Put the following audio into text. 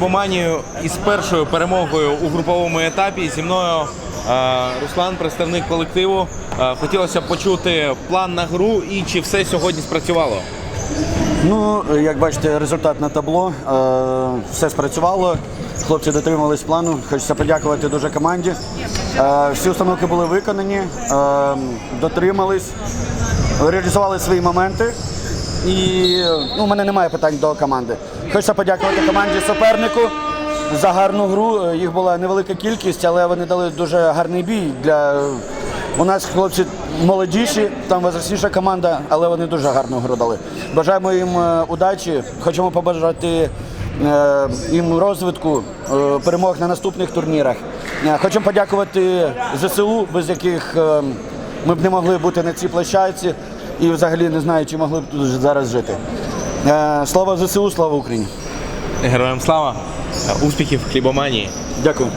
Боманію із першою перемогою у груповому етапі зі мною е, Руслан, представник колективу. Е, хотілося б почути план на гру і чи все сьогодні спрацювало. Ну, як бачите, результат на табло. Е, Все спрацювало. Хлопці дотримувались плану. Хочеться подякувати дуже команді. Всі установки були виконані, дотримались, реалізували свої моменти. І ну, у мене немає питань до команди. Хочеться подякувати команді супернику за гарну гру. Їх була невелика кількість, але вони дали дуже гарний бій для у нас хлопці молодіші, там возрастніша команда, але вони дуже гарну гру дали. Бажаємо їм е, удачі, хочемо побажати е, їм розвитку, е, перемог на наступних турнірах. Хочемо подякувати ЗСУ, без яких ми б не могли бути на цій площадці і взагалі не знаю, чи могли б тут зараз жити. Е, Слава ЗСУ, слава Україні! Героям слава! Е, Успіхів в хлібоманії! Дякую.